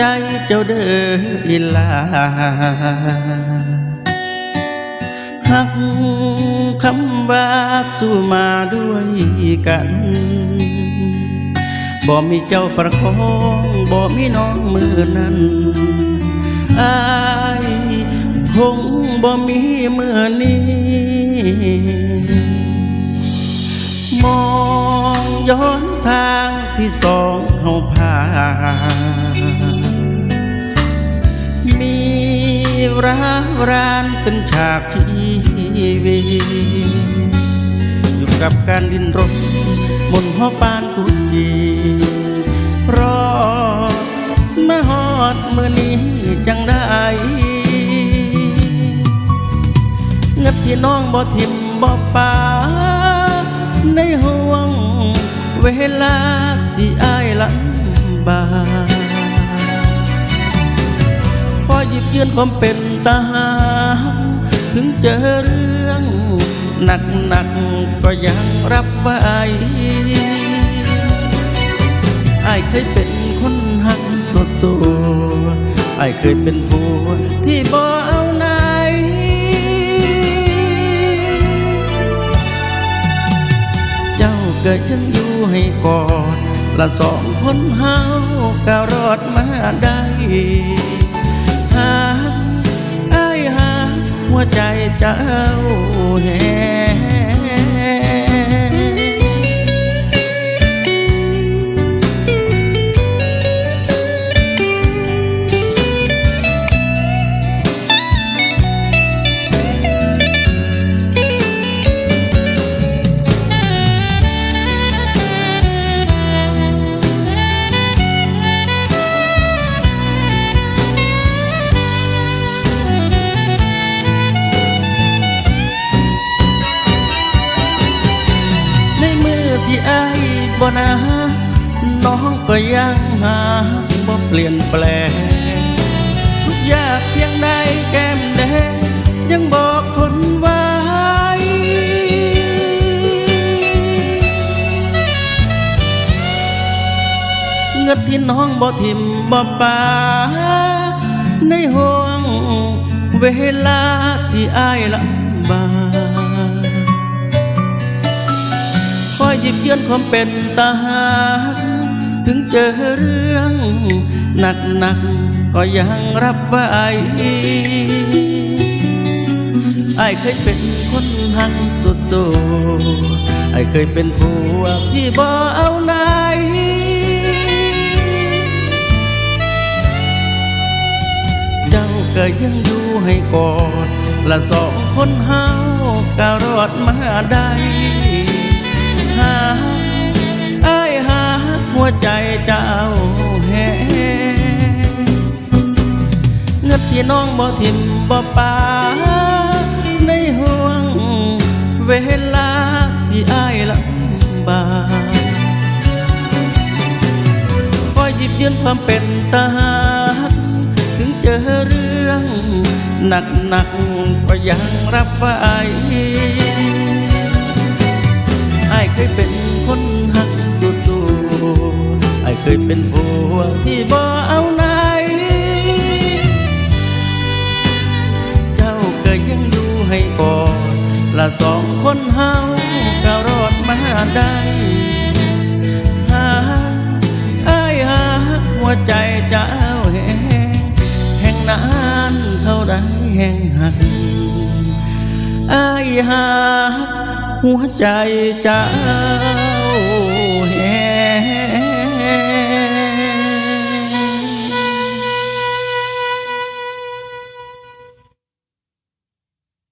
จเด้ออีลาหักคำว่าสู้มาด้วยกันบ่มีเจ้าประคองบ่มีน้องมือนั้นอายคงบ่มีมือนี้มองย้อนทางที่สองเฮาผ่าน ร้าวรานเป็นฉากชีวิตอยู่กับการดินรนบนหอปานกุจีรอมาฮอดมือนี้จังได้เงิบที่น้องบ่ทิมบ่ฟ้าในห่วงเวลาที่อายลำบาก พอหยิบยืนความเป็นตาหารถึงเจอเรื่องหนักหนักก็ยังรับไว้อายเคยเป็นคนหักตัวตัวอายเคยเป็นผัวที่บ่เอาไหนเจ้าเกิดฉันอยู่ให้กอดละสองคนเฮาก้าวรอดมาได้ หาไอ้ายหาหัวใจเจ้าแห นาน้องก็ยังหาบ่เปลี่ยนแปลงอยากเพียงใดแก้มแดงยังบอกคนไว้เงินที่น้องบ่ทิมบ่ปาในห่วงเวลาที่อายลำบา อยหยิบยืนความเป็นตาหาถึงเจอเรื่องหนักหนักก็ยังรับไว้ไอ้เคยเป็นคนหักตัวโตไอ้เคยเป็นผัวที่บ่เอาไหนเจ้าก็ยังอยู่ให้กอดละสองคนเฮาก้ารอดมาได้ หัวใจเจ้าแหเงินที่น้องบ่ทิมบ่ปาในห่วงเวลาที่อ้ายลำบากคอยหยิบยืนความเป็นตาหารถึงเจอเรื่องหนักหนักก็ยังรับไว้อ้ายเคยเป็นคนห ยเคยเป็นผัวที่บ่เอาไหน เจ้าก็ยังอยู่ให้กอดละสองคนเฮาก็รอดมาได้หาไอ้ยหาหัวใจเจ้าแห่งแห่งนานเท่าใดแห่งหักไอ้ยหาหัวใจเจ้า